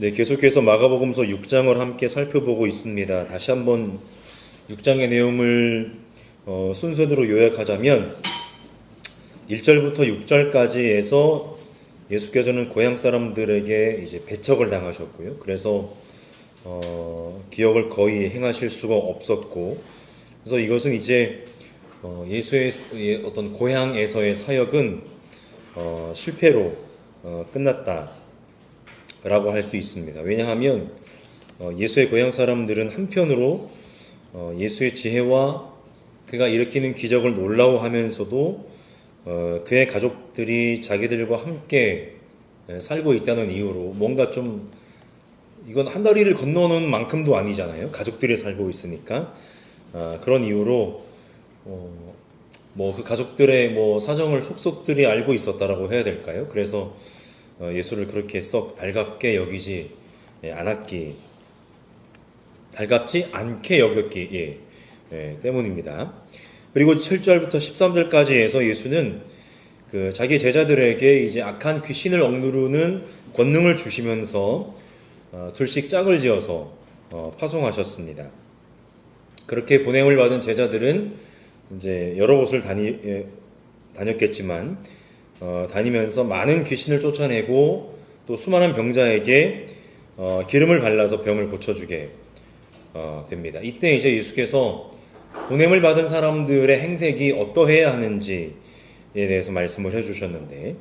네, 계속해서 마가복음서 6장을 함께 살펴보고 있습니다. 다시 한번 6장의 내용을 어, 순서대로 요약하자면 1절부터 6절까지에서 예수께서는 고향 사람들에게 이제 배척을 당하셨고요. 그래서 어, 기억을 거의 행하실 수가 없었고, 그래서 이것은 이제 어, 예수의 어떤 고향에서의 사역은 어, 실패로 어, 끝났다 라고 할 수 있습니다. 왜냐하면 어, 예수의 고향 사람들은 한편으로 어, 예수의 지혜와 그가 일으키는 기적을 놀라워하면서도 어, 그의 가족들이 자기들과 함께 에, 살고 있다는 이유로 뭔가 좀 이건 한 다리를 건너는 만큼도 아니잖아요. 가족들이 살고 있으니까 아, 그런 이유로 어, 뭐그 가족들의 뭐 사정을 속속들이 알고 있었다라고 해야 될까요? 그래서 어, 예수를 그렇게 썩 달갑게 여기지 예, 않았기 달갑지 않게 여겼기 예, 예, 때문입니다. 그리고 7절부터 13절까지에서 예수는 그 자기 제자들에게 이제 악한 귀신을 억누르는 권능을 주시면서 어, 둘씩 짝을 지어서 어, 파송하셨습니다. 그렇게 보냄을 받은 제자들은 이제 여러 곳을 다니, 예, 다녔겠지만 어, 다니면서 많은 귀신을 쫓아내고 또 수많은 병자에게 어, 기름을 발라서 병을 고쳐주게 어, 됩니다. 이때 이제 예수께서 보냄을 받은 사람들의 행색이 어떠해야 하는지에 대해서 말씀을 해주셨는데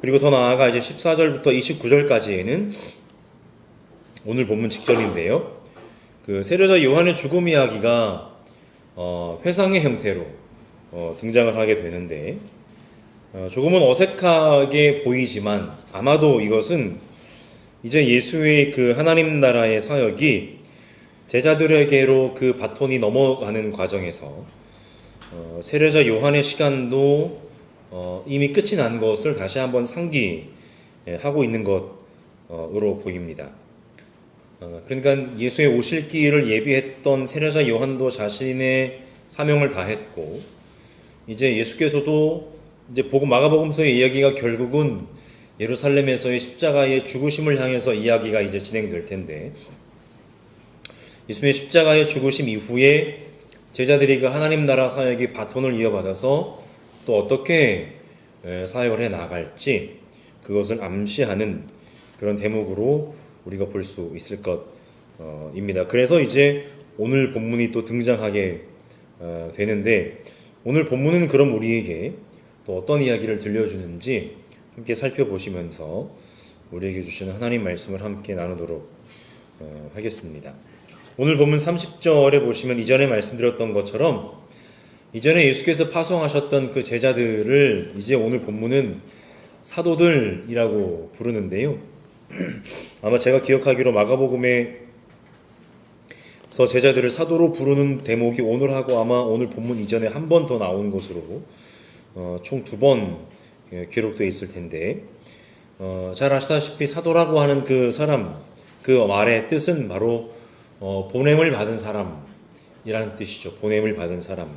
그리고 더 나아가 이제 14절부터 29절까지에는 오늘 본문 직전인데요. 그 세례자 요한의 죽음 이야기가 어, 회상의 형태로 어, 등장을 하게 되는데 어, 조금은 어색하게 보이지만 아마도 이것은 이제 예수의 그 하나님 나라의 사역이 제자들에게로 그 바톤이 넘어가는 과정에서 어, 세례자 요한의 시간도 어, 이미 끝이 난 것을 다시 한번 상기하고 있는 것으로 보입니다. 어, 그러니까 예수의 오실 길을 예비했던 세례자 요한도 자신의 사명을 다했고 이제 예수께서도 이제 복음 마가복음서의 이야기가 결국은 예루살렘에서의 십자가의 죽으심을 향해서 이야기가 이제 진행될 텐데 예수님의 십자가의 죽으심 이후에 제자들이 그 하나님 나라 사역의 바톤을 이어받아서 또 어떻게 사역을 해 나갈지 그것을 암시하는 그런 대목으로 우리가 볼 수 있을 것입니다. 그래서 이제 오늘 본문이 또 등장하게 어, 되는데 오늘 본문은 그럼 우리에게 또 어떤 이야기를 들려주는지 함께 살펴보시면서 우리에게 주시는 하나님 말씀을 함께 나누도록 어, 하겠습니다. 오늘 본문 30절에 보시면 이전에 말씀드렸던 것처럼 이전에 예수께서 파송하셨던 그 제자들을 이제 오늘 본문은 사도들이라고 부르는데요. 아마 제가 기억하기로 마가복음에 서 제자들을 사도로 부르는 대목이 오늘하고 아마 오늘 본문 이전에 한 번 더 나온 것으로 어, 총 두번 예, 기록되어 있을 텐데 어, 잘 아시다시피 사도라고 하는 그 사람 그 말의 뜻은 바로 어, 보냄을 받은 사람이라는 뜻이죠. 보냄을 받은 사람.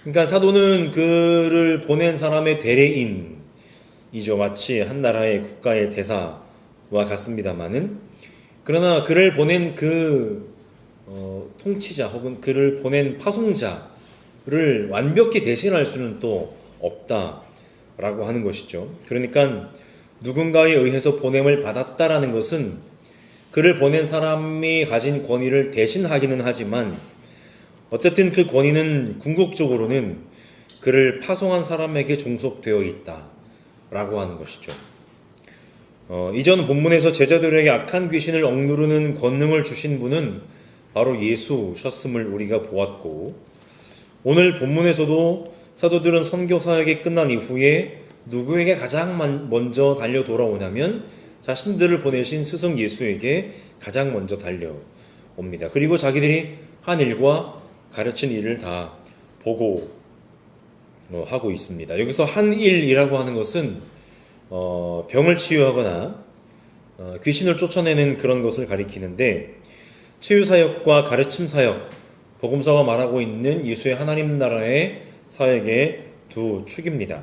그러니까 사도는 그를 보낸 사람의 대례인이죠. 마치 한 나라의 국가의 대사와 같습니다만은 그러나 그를 보낸 그 어, 통치자 혹은 그를 보낸 파송자 를 완벽히 대신할 수는 또 없다라고 하는 것이죠. 그러니까 누군가에 의해서 보냄을 받았다라는 것은 그를 보낸 사람이 가진 권위를 대신하기는 하지만 어쨌든 그 권위는 궁극적으로는 그를 파송한 사람에게 종속되어 있다라고 하는 것이죠. 어, 이전 본문에서 제자들에게 악한 귀신을 억누르는 권능을 주신 분은 바로 예수셨음을 우리가 보았고 오늘 본문에서도 사도들은 선교 사역이 끝난 이후에 누구에게 가장 먼저 달려 돌아오냐면 자신들을 보내신 스승 예수에게 가장 먼저 달려옵니다. 그리고 자기들이 한 일과 가르친 일을 다 보고 어, 하고 있습니다. 여기서 한 일이라고 하는 것은 어, 병을 치유하거나 어, 귀신을 쫓아내는 그런 것을 가리키는데 치유 사역과 가르침 사역, 복음서가 말하고 있는 예수의 하나님 나라의 사역의 두 축입니다.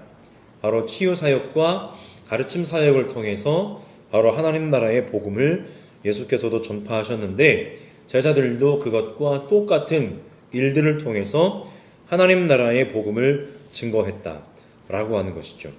바로 치유 사역과 가르침 사역을 통해서 바로 하나님 나라의 복음을 예수께서도 전파하셨는데 제자들도 그것과 똑같은 일들을 통해서 하나님 나라의 복음을 증거했다라고 하는 것이죠.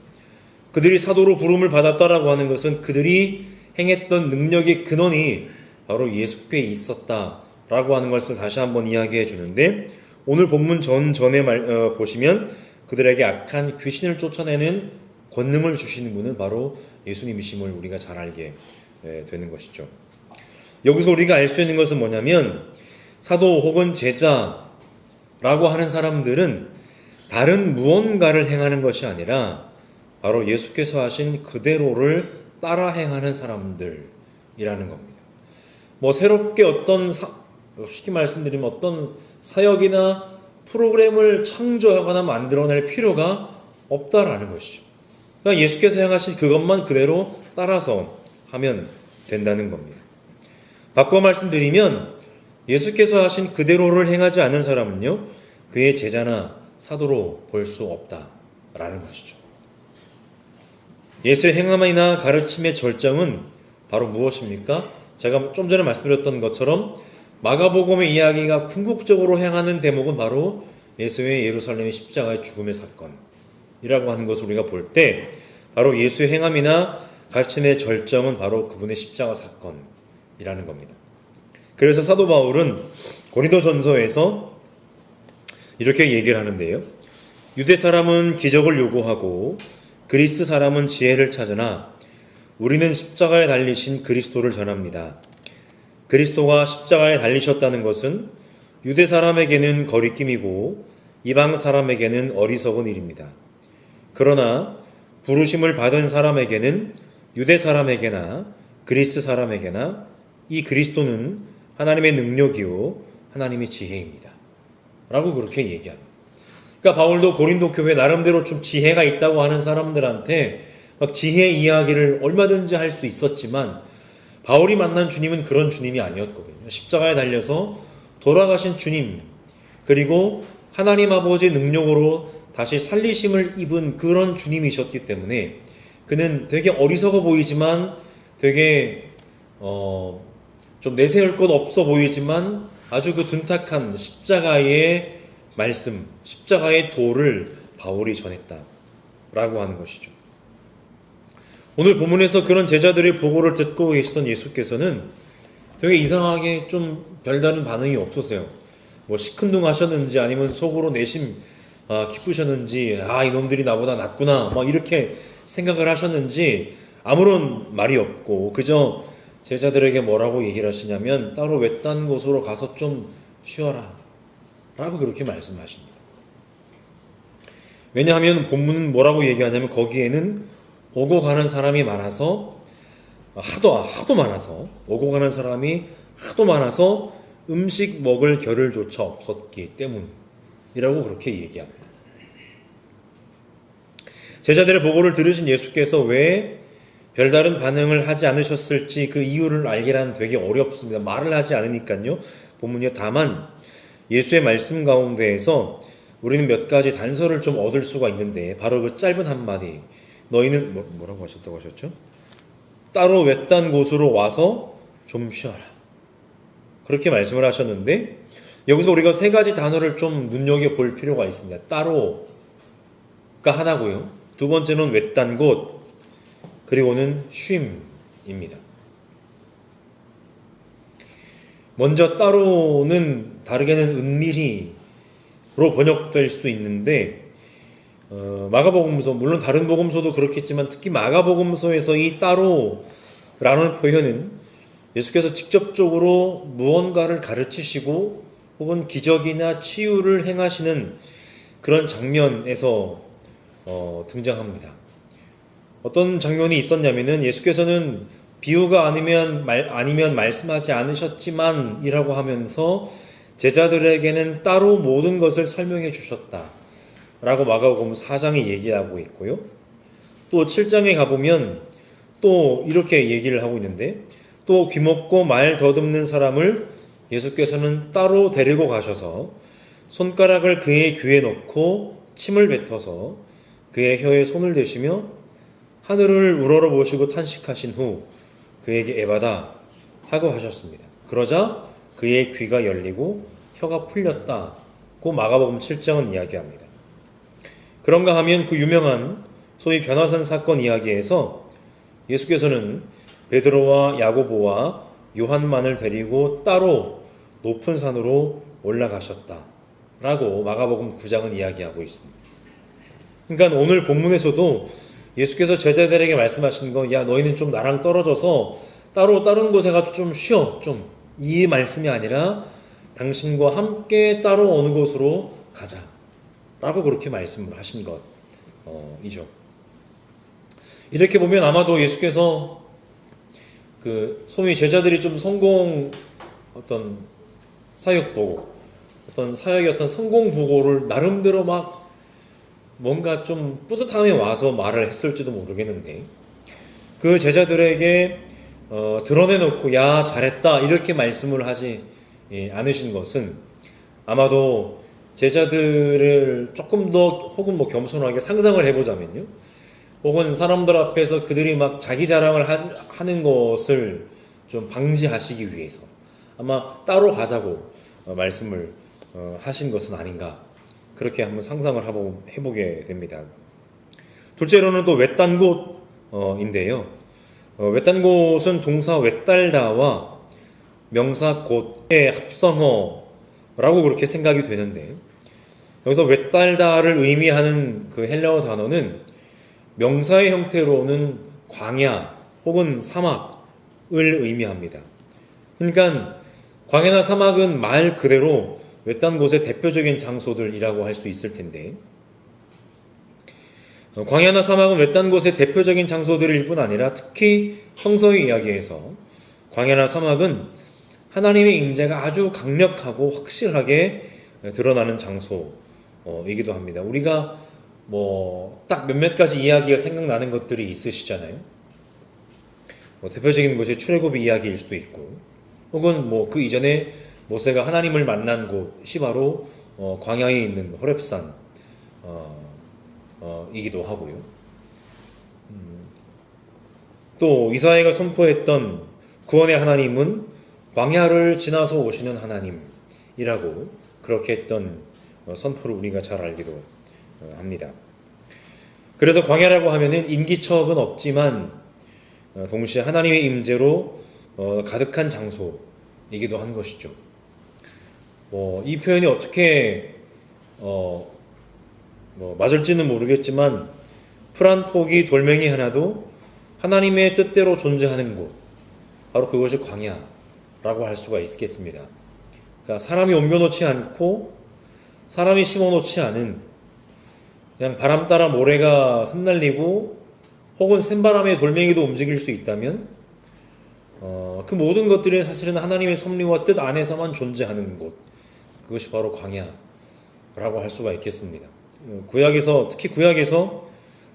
그들이 사도로 부름을 받았다라고 하는 것은 그들이 행했던 능력의 근원이 바로 예수께 있었다 라고 하는 것을 다시 한번 이야기해 주는데 오늘 본문 전 전에 말, 어, 보시면 그들에게 악한 귀신을 쫓아내는 권능을 주시는 분은 바로 예수님이심을 우리가 잘 알게 예, 되는 것이죠. 여기서 우리가 알 수 있는 것은 뭐냐면 사도 혹은 제자라고 하는 사람들은 다른 무언가를 행하는 것이 아니라 바로 예수께서 하신 그대로를 따라 행하는 사람들이라는 겁니다. 뭐 새롭게 어떤 사, 쉽게 말씀드리면 어떤 사역이나 프로그램을 창조하거나 만들어낼 필요가 없다라는 것이죠. 그러니까 예수께서 행하신 그것만 그대로 따라서 하면 된다는 겁니다. 바꿔 말씀드리면 예수께서 하신 그대로를 행하지 않은 사람은요, 그의 제자나 사도로 볼 수 없다라는 것이죠. 예수의 행함이나 가르침의 절정은 바로 무엇입니까? 제가 좀 전에 말씀드렸던 것처럼 마가복음의 이야기가 궁극적으로 행하는 대목은 바로 예수의 예루살렘의 십자가의 죽음의 사건이라고 하는 것을 우리가 볼 때 바로 예수의 행함이나 가르침의 절정은 바로 그분의 십자가 사건이라는 겁니다. 그래서 사도 바울은 고린도전서에서 이렇게 얘기를 하는데요. 유대 사람은 기적을 요구하고 그리스 사람은 지혜를 찾으나 우리는 십자가에 달리신 그리스도를 전합니다. 그리스도가 십자가에 달리셨다는 것은 유대 사람에게는 거리낌이고 이방 사람에게는 어리석은 일입니다. 그러나 부르심을 받은 사람에게는 유대 사람에게나 그리스 사람에게나 이 그리스도는 하나님의 능력이요 하나님의 지혜입니다. 라고 그렇게 얘기합니다. 그러니까 바울도 고린도 교회 나름대로 좀 지혜가 있다고 하는 사람들한테 막 지혜 이야기를 얼마든지 할 수 있었지만 바울이 만난 주님은 그런 주님이 아니었거든요. 십자가에 달려서 돌아가신 주님 그리고 하나님 아버지의 능력으로 다시 살리심을 입은 그런 주님이셨기 때문에 그는 되게 어리석어 보이지만 되게 어, 좀 내세울 것 없어 보이지만 아주 그 둔탁한 십자가의 말씀, 십자가의 도를 바울이 전했다라고 하는 것이죠. 오늘 본문에서 그런 제자들의 보고를 듣고 계시던 예수께서는 되게 이상하게 좀 별다른 반응이 없으세요. 뭐 시큰둥하셨는지 아니면 속으로 내심 아, 기쁘셨는지 아 이놈들이 나보다 낫구나 막 이렇게 생각을 하셨는지 아무런 말이 없고 그저 제자들에게 뭐라고 얘기를 하시냐면 따로 외딴 곳으로 가서 좀 쉬어라 라고 그렇게 말씀하십니다. 왜냐하면 본문은 뭐라고 얘기하냐면 거기에는 오고 가는 사람이 많아서 하도 하도 많아서 오고 가는 사람이 하도 많아서 음식 먹을 겨를조차 없었기 때문이라고 그렇게 얘기합니다. 제자들의 보고를 들으신 예수께서 왜 별다른 반응을 하지 않으셨을지 그 이유를 알기란 되게 어렵습니다. 말을 하지 않으니까요. 본문이요. 다만 예수의 말씀 가운데에서 우리는 몇 가지 단서를 좀 얻을 수가 있는데 바로 그 짧은 한마디 너희는 뭐, 뭐라고 하셨다고 하셨죠? 따로 외딴 곳으로 와서 좀 쉬어라. 그렇게 말씀을 하셨는데 여기서 우리가 세 가지 단어를 좀 눈여겨 볼 필요가 있습니다. 따로가 하나고요. 두 번째는 외딴 곳, 그리고는 쉼입니다. 먼저 따로는 다르게는 은밀히로 번역될 수 있는데 어, 마가복음서 물론 다른 복음서도 그렇겠지만 특히 마가복음서에서 이 따로라는 표현은 예수께서 직접적으로 무언가를 가르치시고 혹은 기적이나 치유를 행하시는 그런 장면에서 어, 등장합니다. 어떤 장면이 있었냐면은 예수께서는 비유가 아니면 말, 아니면 말씀하지 않으셨지만이라고 하면서 제자들에게는 따로 모든 것을 설명해 주셨다. 라고 마가복음 4장에 얘기하고 있고요. 또 7장에 가보면 또 이렇게 얘기를 하고 있는데 또 귀먹고 말 더듬는 사람을 예수께서는 따로 데리고 가셔서 손가락을 그의 귀에 넣고 침을 뱉어서 그의 혀에 손을 대시며 하늘을 우러러 보시고 탄식하신 후 그에게 에바다 하고 하셨습니다. 그러자 그의 귀가 열리고 혀가 풀렸다고 마가복음 7장은 이야기합니다. 그런가 하면 그 유명한 소위 변화산 사건 이야기에서 예수께서는 베드로와 야고보와 요한만을 데리고 따로 높은 산으로 올라가셨다 라고 마가복음 9장은 이야기하고 있습니다. 그러니까 오늘 본문에서도 예수께서 제자들에게 말씀하신 거, 야 너희는 좀 나랑 떨어져서 따로 다른 곳에 가서 좀 쉬어, 좀 이 말씀이 아니라 당신과 함께 따로 어느 곳으로 가자 라고 그렇게 말씀을 하신 것이죠. 이렇게 보면 아마도 예수께서 그 소위 제자들이 좀 성공 어떤 사역 보고 어떤 사역의 어떤 성공 보고를 나름대로 막 뭔가 좀 뿌듯함에 와서 말을 했을지도 모르겠는데 그 제자들에게 어, 드러내놓고 야 잘했다 이렇게 말씀을 하지 예, 않으신 것은 아마도 제자들을 조금 더 혹은 뭐 겸손하게 상상을 해보자면요 혹은 사람들 앞에서 그들이 막 자기 자랑을 하, 하는 것을 좀 방지하시기 위해서 아마 따로 가자고 어, 말씀을 어, 하신 것은 아닌가 그렇게 한번 상상을 해보게 됩니다. 둘째로는 또 외딴 곳인데요. 어, 외딴 곳은 동사 외딸다와 명사 곧의 합성어 라고 그렇게 생각이 되는데 여기서 외딸다를 의미하는 그 헬라어 단어는 명사의 형태로는 광야 혹은 사막을 의미합니다. 그러니까 광야나 사막은 말 그대로 외딴 곳의 대표적인 장소들이라고 할 수 있을 텐데 어, 광야나 사막은 외딴 곳의 대표적인 장소들일 뿐 아니라 특히 성서의 이야기에서 광야나 사막은 하나님의 임재가 아주 강력하고 확실하게 드러나는 장소이기도 합니다. 우리가 뭐 딱 몇몇 가지 이야기가 생각나는 것들이 있으시잖아요. 뭐 대표적인 것이 출애굽 이야기일 수도 있고, 혹은 뭐 그 이전에 모세가 하나님을 만난 곳이 바로 어, 광야에 있는 호렙산 어, 어, 이기도 하고요. 음, 또 이사야가 선포했던 구원의 하나님은 광야를 지나서 오시는 하나님이라고 그렇게 했던 어, 선포를 우리가 잘 알기도 어, 합니다. 그래서 광야라고 하면은 인기척은 없지만 어, 동시에 하나님의 임재로 가득한 장소이기도 한 것이죠. 뭐 이 표현이 어떻게 어, 뭐 맞을지는 모르겠지만 풀한 포기 돌멩이 하나도 하나님의 뜻대로 존재하는 곳 바로 그것이 광야 라고 할 수가 있겠습니다. 그러니까 사람이 옮겨놓지 않고 사람이 심어놓지 않은 그냥 바람 따라 모래가 흩날리고 혹은 센바람에 돌멩이도 움직일 수 있다면 어, 그 모든 것들이 사실은 하나님의 섭리와 뜻 안에서만 존재하는 곳 그것이 바로 광야라고 할 수가 있겠습니다. 구약에서 특히 구약에서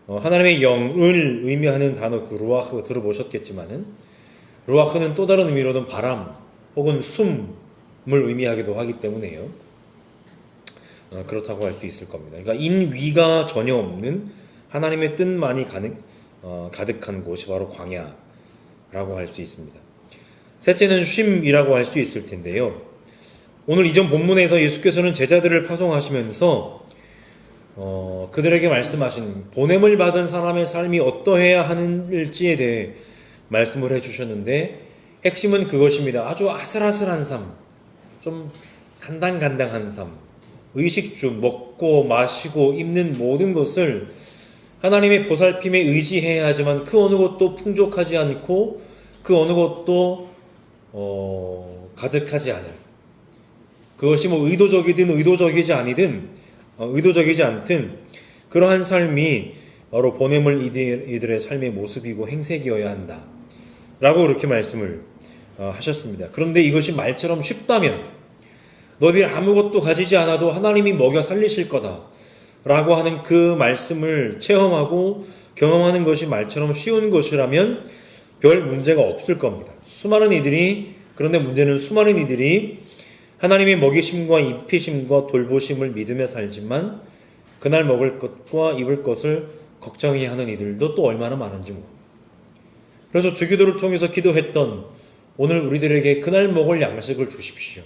어, 하나님의 영을 의미하는 단어 그 루아흐 들어보셨겠지만은 루아흐는 또 다른 의미로는 바람 혹은 숨을 의미하기도 하기 때문에요. 어, 그렇다고 할 수 있을 겁니다. 그러니까 인위가 전혀 없는 하나님의 뜻만이 가득, 어, 가득한 곳이 바로 광야라고 할 수 있습니다. 셋째는 쉼이라고 할 수 있을 텐데요. 오늘 이전 본문에서 예수께서는 제자들을 파송하시면서 어, 그들에게 말씀하신 보냄을 받은 사람의 삶이 어떠해야 하는지에 대해 말씀을 해주셨는데 핵심은 그것입니다. 아주 아슬아슬한 삶, 좀 간당간당한 삶, 의식주, 먹고 마시고 입는 모든 것을 하나님의 보살핌에 의지해야 하지만 그 어느 것도 풍족하지 않고 그 어느 것도 어, 가득하지 않은 그것이 뭐 의도적이든 의도적이지 아니든 어, 의도적이지 않든 그러한 삶이 바로 보냄을 이들의 삶의 모습이고 행색이어야 한다. 라고 그렇게 말씀을 어, 하셨습니다. 그런데 이것이 말처럼 쉽다면 너희들 아무것도 가지지 않아도 하나님이 먹여 살리실 거다. 라고 하는 그 말씀을 체험하고 경험하는 것이 말처럼 쉬운 것이라면 별 문제가 없을 겁니다. 수많은 이들이, 그런데 문제는 수많은 이들이 하나님의 먹이심과 입히심과 돌보심을 믿으며 살지만 그날 먹을 것과 입을 것을 걱정해야 하는 이들도 또 얼마나 많은지 뭐. 그래서 주기도를 통해서 기도했던 오늘 우리들에게 그날 먹을 양식을 주십시오.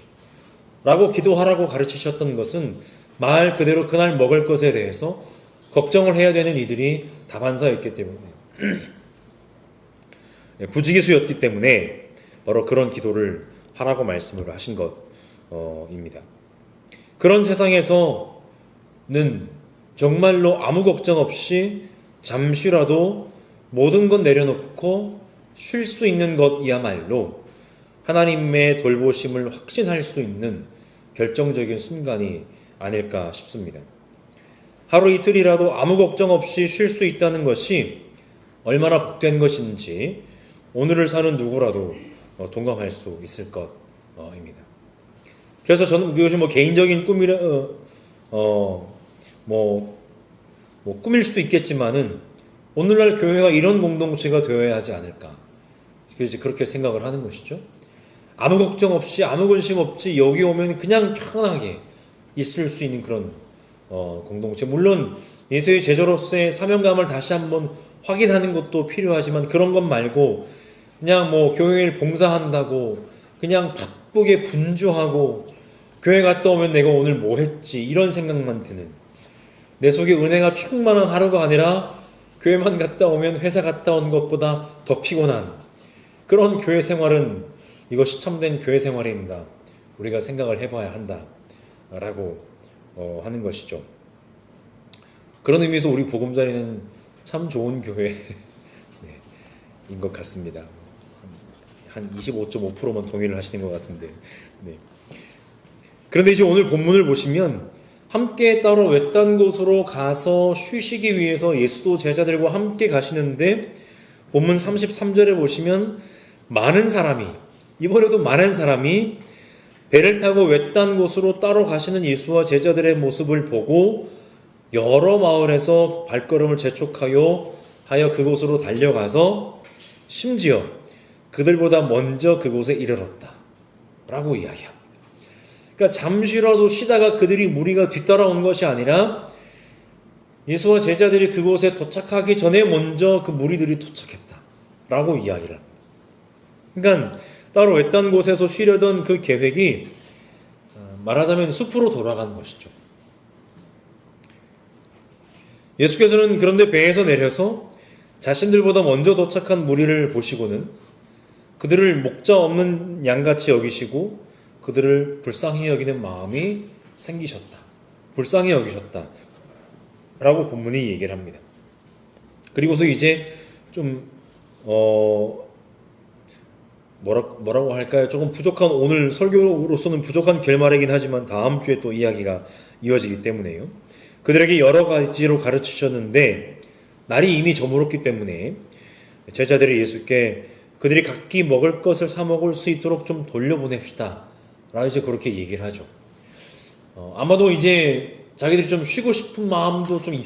라고 기도하라고 가르치셨던 것은 말 그대로 그날 먹을 것에 대해서 걱정을 해야 되는 이들이 다반사였기 때문에 예, 부지기수였기 때문에 바로 그런 기도를 하라고 말씀을 하신 것입니다. 그런 세상에서는 정말로 아무 걱정 없이 잠시라도 모든 것 내려놓고 쉴 수 있는 것이야말로 하나님의 돌보심을 확신할 수 있는 결정적인 순간이 아닐까 싶습니다. 하루 이틀이라도 아무 걱정 없이 쉴 수 있다는 것이 얼마나 복된 것인지 오늘을 사는 누구라도 어, 동감할 수 있을 것입니다. 그래서 저는 이것이 뭐 개인적인 꿈이라 어, 뭐, 뭐 꿈일 수도 있겠지만은 오늘날 교회가 이런 공동체가 되어야 하지 않을까. 그래서 그렇게 생각을 하는 것이죠. 아무 걱정 없이 아무 근심 없이 여기 오면 그냥 편하게 있을 수 있는 그런 어, 공동체. 물론 예수의 제자로서의 사명감을 다시 한번 확인하는 것도 필요하지만 그런 것 말고 그냥 뭐 교회를 봉사한다고 그냥 바쁘게 분주하고 교회 갔다 오면 내가 오늘 뭐 했지 이런 생각만 드는 내 속에 은혜가 충만한 하루가 아니라 교회만 갔다 오면 회사 갔다 온 것보다 더 피곤한 그런 교회 생활은 이것이 참된 교회 생활인가 우리가 생각을 해봐야 한다라고 어, 하는 것이죠. 그런 의미에서 우리 보금자리는 참 좋은 교회인 것 같습니다. 한 25.5%만 동의를 하시는 것 같은데. 네. 그런데 이제 오늘 본문을 보시면 함께 따로 외딴 곳으로 가서 쉬시기 위해서 예수도 제자들과 함께 가시는데 본문 33절에 보시면 많은 사람이 이번에도 많은 사람이 배를 타고 외딴 곳으로 따로 가시는 예수와 제자들의 모습을 보고 여러 마을에서 발걸음을 재촉하여 하여 그곳으로 달려가서 심지어 그들보다 먼저 그곳에 이르렀다. 라고 이야기합니다. 그러니까 잠시라도 쉬다가 그들이 무리가 뒤따라온 것이 아니라 예수와 제자들이 그곳에 도착하기 전에 먼저 그 무리들이 도착했다. 라고 이야기를. 그러니까 따로 외딴 곳에서 쉬려던 그 계획이 어, 말하자면 숲으로 돌아간 것이죠. 예수께서는 그런데 배에서 내려서 자신들보다 먼저 도착한 무리를 보시고는 그들을 목자 없는 양같이 여기시고 그들을 불쌍히 여기는 마음이 생기셨다. 불쌍히 여기셨다. 라고 본문이 얘기를 합니다. 그리고서 이제 좀, 어, 뭐라, 뭐라고 할까요? 조금 부족한, 오늘 설교로서는 부족한 결말이긴 하지만 다음 주에 또 이야기가 이어지기 때문에요. 그들에게 여러 가지로 가르치셨는데, 날이 이미 저물었기 때문에 제자들이 예수께 그들이 각기 먹을 것을 사 먹을 수 있도록 좀 돌려보냅시다. 라고 이제 그렇게 얘기를 하죠. 어, 아마도 이제 자기들이 좀 쉬고 싶은 마음도 좀 있,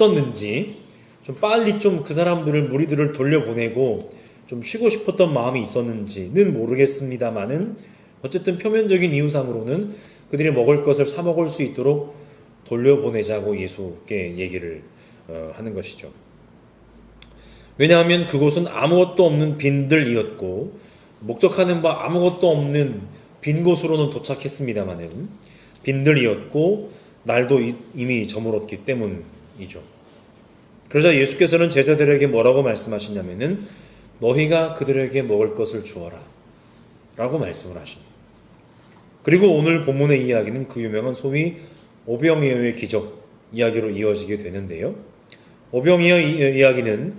었는지좀 빨리 좀 그 사람들을 무리들을 돌려보내고 좀 쉬고 싶었던 마음이 있었는지는 모르겠습니다만은 어쨌든 표면적인 이유상으로는 그들이 먹을 것을 사 먹을 수 있도록 돌려보내자고 예수께 얘기를 어, 하는 것이죠. 왜냐하면 그곳은 아무것도 없는 빈들이었고 목적하는 바 아무것도 없는 빈 곳으로는 도착했습니다마는 빈들이었고 날도 이미 저물었기 때문이죠. 그러자 예수께서는 제자들에게 뭐라고 말씀하시냐면은 너희가 그들에게 먹을 것을 주어라 라고 말씀을 하십니다. 그리고 오늘 본문의 이야기는 그 유명한 소위 오병이어의 기적 이야기로 이어지게 되는데요. 오병이어 이야기는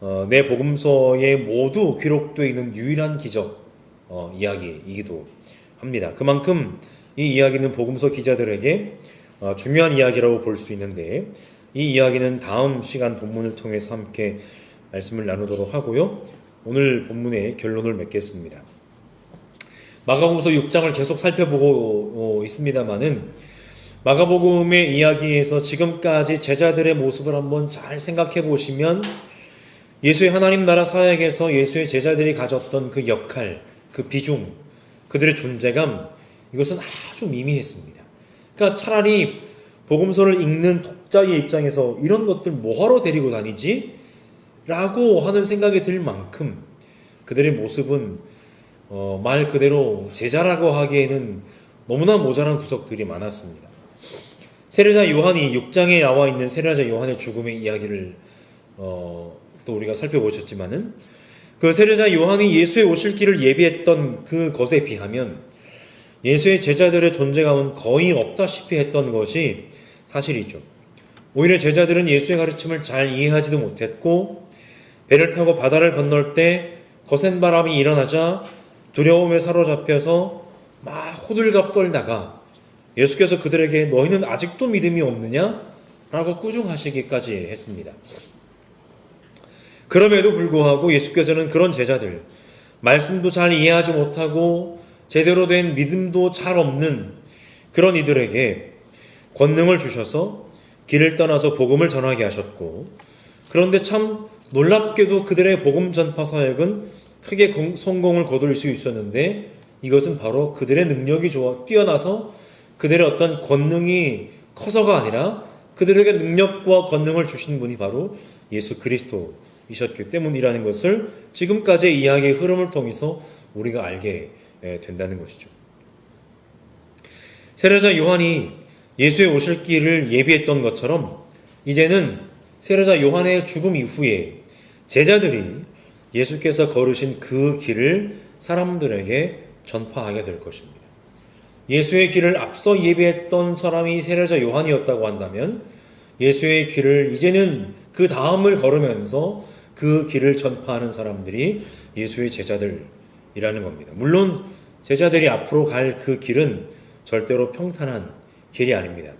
어, 내 복음서에 모두 기록되어 있는 유일한 기적 어, 이야기이기도 합니다. 그만큼 이 이야기는 복음서 기자들에게 어, 중요한 이야기라고 볼 수 있는데 이 이야기는 다음 시간 본문을 통해서 함께 말씀을 나누도록 하고요. 오늘 본문의 결론을 맺겠습니다. 마가복음서 6장을 계속 살펴보고 있습니다만은 마가복음의 이야기에서 지금까지 제자들의 모습을 한번 잘 생각해 보시면 예수의 하나님 나라 사역에서 예수의 제자들이 가졌던 그 역할, 그 비중, 그들의 존재감 이것은 아주 미미했습니다. 그러니까 차라리 복음서를 읽는 독자의 입장에서 이런 것들 뭐하러 데리고 다니지? 라고 하는 생각이 들 만큼 그들의 모습은 어, 말 그대로 제자라고 하기에는 너무나 모자란 구석들이 많았습니다. 세례자 요한이 6장에 나와 있는 세례자 요한의 죽음의 이야기를 어, 또 우리가 살펴보셨지만은 그 세례자 요한이 예수의 오실 길을 예비했던 그 것에 비하면 예수의 제자들의 존재감은 거의 없다시피 했던 것이 사실이죠. 오히려 제자들은 예수의 가르침을 잘 이해하지도 못했고 배를 타고 바다를 건널 때 거센 바람이 일어나자 두려움에 사로잡혀서 막 호들갑 떨다가 예수께서 그들에게 너희는 아직도 믿음이 없느냐? 라고 꾸중하시기까지 했습니다. 그럼에도 불구하고 예수께서는 그런 제자들, 말씀도 잘 이해하지 못하고 제대로 된 믿음도 잘 없는 그런 이들에게 권능을 주셔서 길을 떠나서 복음을 전하게 하셨고, 그런데 참 놀랍게도 그들의 복음 전파 사역은 크게 공- 성공을 거둘 수 있었는데 이것은 바로 그들의 능력이 좋아 뛰어나서 그들의 어떤 권능이 커서가 아니라 그들에게 능력과 권능을 주신 분이 바로 예수 그리스도 이셨기 때문이라는 것을 지금까지의 이야기의 흐름을 통해서 우리가 알게 예, 된다는 것이죠. 세례자 요한이 예수의 오실 길을 예비했던 것처럼 이제는 세례자 요한의 죽음 이후에 제자들이 예수께서 걸으신 그 길을 사람들에게 전파하게 될 것입니다. 예수의 길을 앞서 예비했던 사람이 세례자 요한이었다고 한다면 예수의 길을 이제는 그 다음을 걸으면서 그 길을 전파하는 사람들이 예수의 제자들이라는 겁니다. 물론 제자들이 앞으로 갈 그 길은 절대로 평탄한 길이 아닙니다.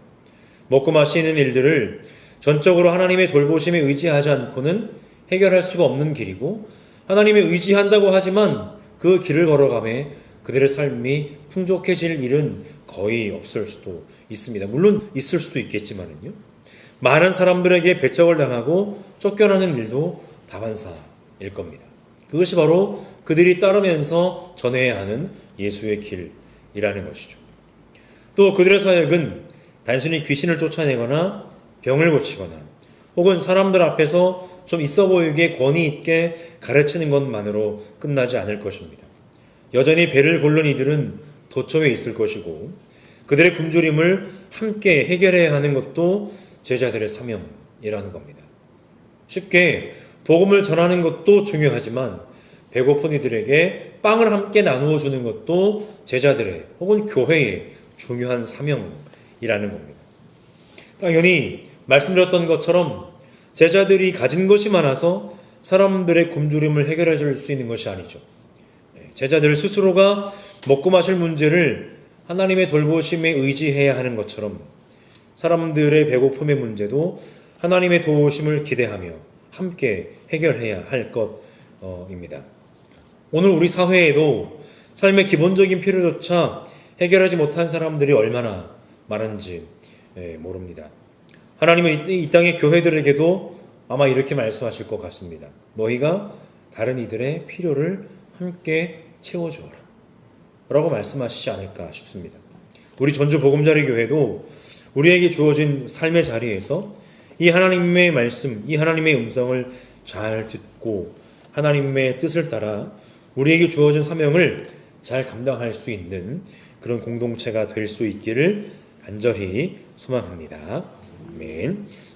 먹고 마시는 일들을 전적으로 하나님의 돌보심에 의지하지 않고는 해결할 수가 없는 길이고 하나님의 의지한다고 하지만 그 길을 걸어가며 그들의 삶이 풍족해질 일은 거의 없을 수도 있습니다. 물론 있을 수도 있겠지만은요. 많은 사람들에게 배척을 당하고 쫓겨나는 일도 다반사일 겁니다. 그것이 바로 그들이 따르면서 전해야 하는 예수의 길이라는 것이죠. 또 그들의 사역은 단순히 귀신을 쫓아내거나 병을 고치거나 혹은 사람들 앞에서 좀 있어 보이게 권위 있게 가르치는 것만으로 끝나지 않을 것입니다. 여전히 배를 고른 이들은 도처에 있을 것이고 그들의 굶주림을 함께 해결해야 하는 것도 제자들의 사명이라는 겁니다. 쉽게 복음을 전하는 것도 중요하지만 배고픈 이들에게 빵을 함께 나누어 주는 것도 제자들의 혹은 교회의 중요한 사명이라는 겁니다. 당연히 말씀드렸던 것처럼 제자들이 가진 것이 많아서 사람들의 굶주림을 해결해 줄 수 있는 것이 아니죠. 제자들 스스로가 먹고 마실 문제를 하나님의 돌보심에 의지해야 하는 것처럼 사람들의 배고픔의 문제도 하나님의 도우심을 기대하며 함께 해결해야 할 것입니다. 오늘 우리 사회에도 삶의 기본적인 필요조차 해결하지 못한 사람들이 얼마나 많은지 예, 모릅니다. 하나님은 이- 이 땅의 교회들에게도 아마 이렇게 말씀하실 것 같습니다. 너희가 다른 이들의 필요를 함께 채워주어라. 라고 말씀하시지 않을까 싶습니다. 우리 전주 보금자리 교회도 우리에게 주어진 삶의 자리에서 이 하나님의 말씀, 이 하나님의 음성을 잘 듣고 하나님의 뜻을 따라 우리에게 주어진 사명을 잘 감당할 수 있는 그런 공동체가 될 수 있기를 간절히 소망합니다. 아멘.